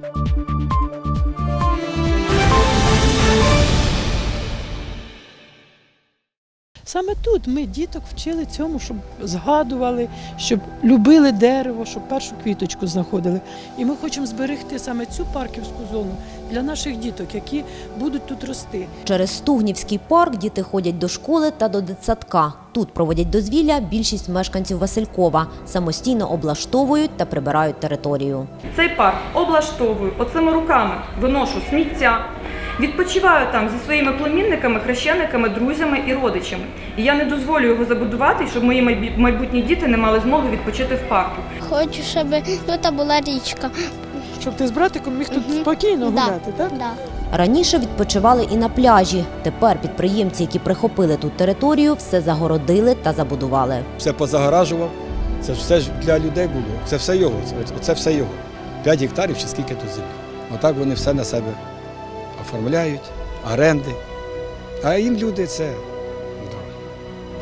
thank you Саме тут ми діток вчили цьому, щоб згадували, щоб любили дерево, щоб першу квіточку знаходили. І ми хочемо зберегти саме цю парківську зону для наших діток, які будуть тут рости. Через Стугнівський парк діти ходять до школи та до дитсадка. Тут проводять дозвілля більшість мешканців Василькова, самостійно облаштовують та прибирають територію. Цей парк облаштовую оцими руками, виношу сміття, відпочиваю там зі своїми племінниками, хрещениками, друзями і родичами. І я не дозволю його забудувати, щоб мої майбутні діти не мали змоги відпочити в парку. Хочу, щоб тут була річка. Щоб ти з братиком міг тут спокійно Да. гуляти, так? Да. Раніше відпочивали і на пляжі. Тепер підприємці, які прихопили тут територію, все загородили та забудували. все позагоражував. Це ж все ж для людей було. Це все його. Це, це все його. 5 гектарів чи скільки тут землі. Отак вони все на себе оформляють, оренди. А їм люди це.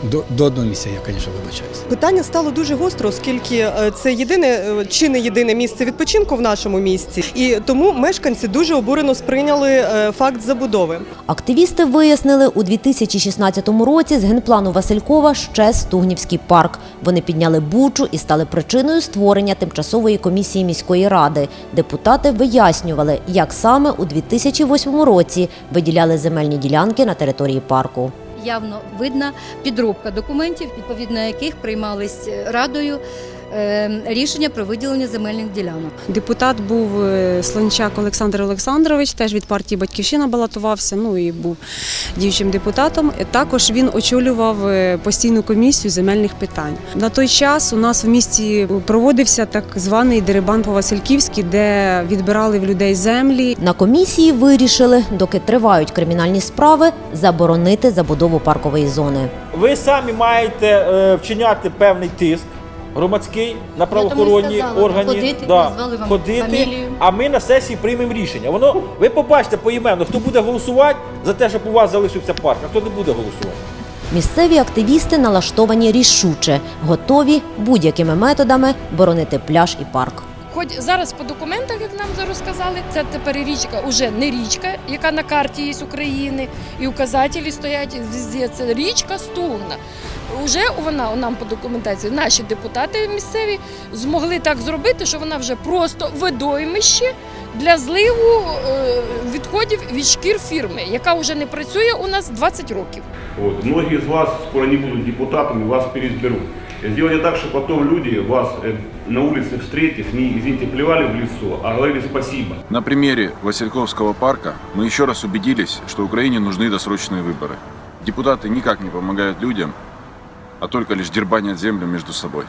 До, до одного місця, я, звісно, вибачаюся. Питання стало дуже гостро, оскільки е, це єдине е, чи не єдине місце відпочинку в нашому місті, і тому мешканці дуже обурено сприйняли е, факт забудови. Активісти вияснили у 2016 році з генплану Василькова ще Стугнівський парк. Вони підняли бучу і стали причиною створення тимчасової комісії міської ради. Депутати вияснювали, як саме у 2008 році виділяли земельні ділянки на території парку. Явно видна підробка документів, відповідно яких приймались радою. е, рішення про виділення земельних ділянок. Депутат був е, Слончак Олександр Олександрович, теж від партії Батьківщина балотувався. Ну і був діючим депутатом. Е, Також він очолював е, постійну комісію земельних питань. На той час у нас в місті проводився так званий дерибан по Васильківській, де відбирали в людей землі. На комісії вирішили, доки тривають кримінальні справи, заборонити забудову паркової зони. Ви самі маєте вчиняти певний тиск громадський на правоохоронні сказала, органи, ходити, да, назвали вам ходити, фамілію. а ми на сесії приймемо рішення. Воно ви побачите поіменно, хто буде голосувати за те, щоб у вас залишився парк, а хто не буде голосувати. Місцеві активісти налаштовані рішуче, готові будь-якими методами боронити пляж і парк. Хоч зараз по документах, як нам зараз сказали, це тепер річка уже не річка, яка на карті є України, і указателі стоять везде. Це річка Стугна. Уже вона нам по документації, наші депутати місцеві змогли так зробити, що вона вже просто водоймище для зливу е, відходів від шкір фірми, яка вже не працює у нас 20 років. Вот. Многие из вас скоро не будут депутатами, вас переизберут. Сделайте так, чтобы потом люди вас э, на улице встретив, не, извините, плевали в лицо, а говорили спасибо. На примере Васильковского парка мы еще раз убедились, что Украине нужны досрочные выборы. Депутаты никак не помогают людям, а только лишь дербанят землю между собой.